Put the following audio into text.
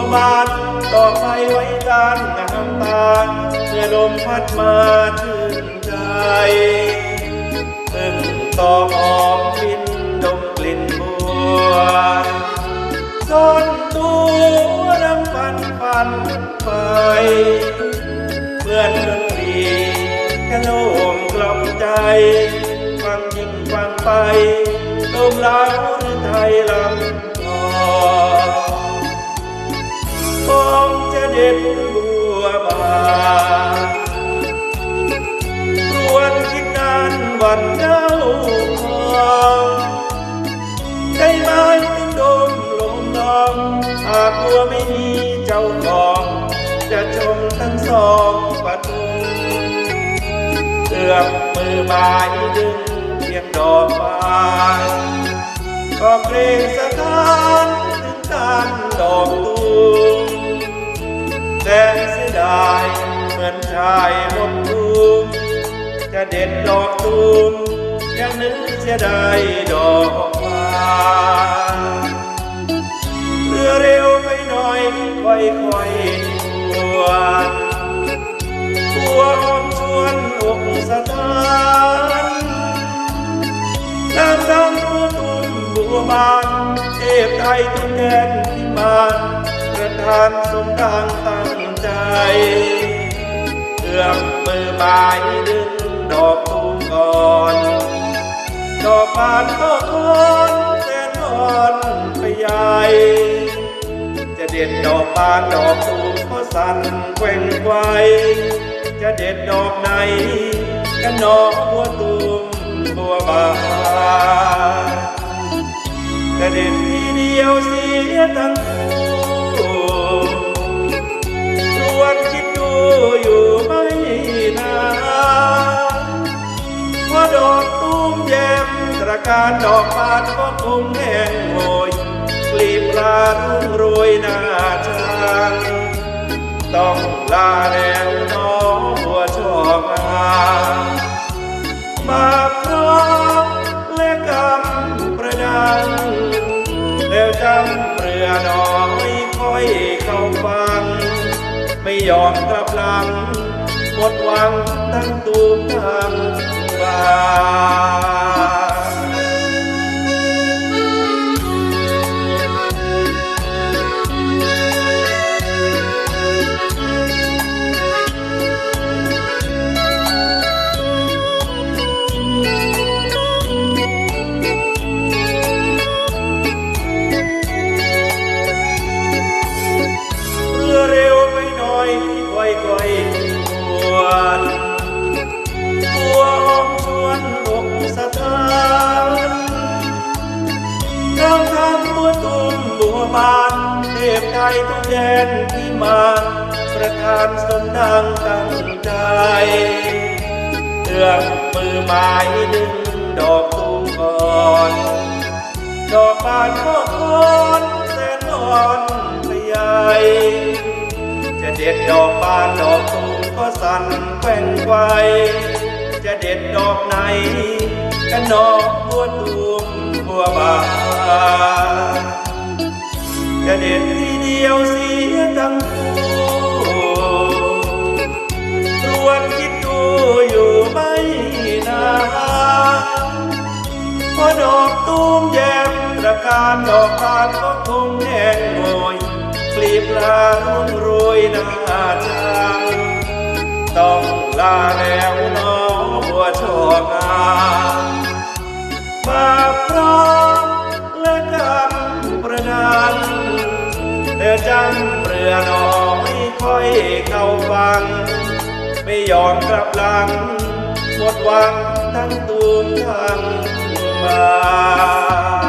วบานดอกไม้ไว้การงามตาเมื่อลมพัดมาชื่นใจพึ่งตอมหอมบินดมกลิ่นบัวซ่อนตัวรำพันฟันไปเพื่อนดนตรีแค่โล่งกล่อมใจฟังยิ่งฟังไปลมลาวหรือไทยลำ วันเจ้าของได้ไหมถึงโดมลมนองหากบัวไม่มีเจ้าของ จะชมทั้งสองประตูเอื้อมมือไม้ดึงเพียงดอกไม้ก็เกรงสถานถึงการดอกตูมแต่เสียดายเหมือนชายหมดตูม จะเด็ดดอกตูมยังนึกเสียดายดอกไม้เรือเร็วไปหน่อยค่อยค่อยๆชวนหัวหอมชวนอกสถานน้ำดำบัวตุ่มบัวบานเทพไทยทุนแดนที่มานประทานสมดังตั้งใจเอื้อมมือไม้ดึง ดอกตูมก่อน ดอกบานก็คอนแสนอ่อนไปใหญ่จะเด็ดดอกบานดอกตูมก็สั่นแกว่งไกวจะเด็ดดอกไหนกันดอกบัวตูมบัวบานจะเด็ดทีเดียวเสียทั้ง มแย้มตระการดอกบานก็คงแห้งโหยกลีบลารุ่งโรยหน้าชางต้องลาแล้วน้องบัวชอบมามาพร้อมและกำประดังแล้วจำเรือน้อยค่อยเข้าฟัง ไม่ยอมกลับหลัง หมดหวังทั้งตูมทั้งบา มบัวบานเทพไทยทุกแดนที่มาประทานสมดังตั้งใจเอื้อมมือไม้ดึงดอกตูมก่อนดอกบานก็คอนแสนอ่อนไปใหญ่จะเด็ดดอกบานดอกตูมก็สั่นแกว่งไวจะเด็ดดอกไหนกันดอกบัวตูมบัวบาน ด็ดทีเดียวเสียทั้งคู่รวนคิดดูอยู่ไม่นานพอดอกตูมแย้มตระการดอกบานก็คงแห้งโงยกลีบลารุ่งโรยหน้าช้างต้องลาแล้วน้องบัวชอบงา รือจำเรือน้อยค่อยเข้าฟัง ไม่ยอมกลับหลังหมดหวังทั้งตูมทั้งบา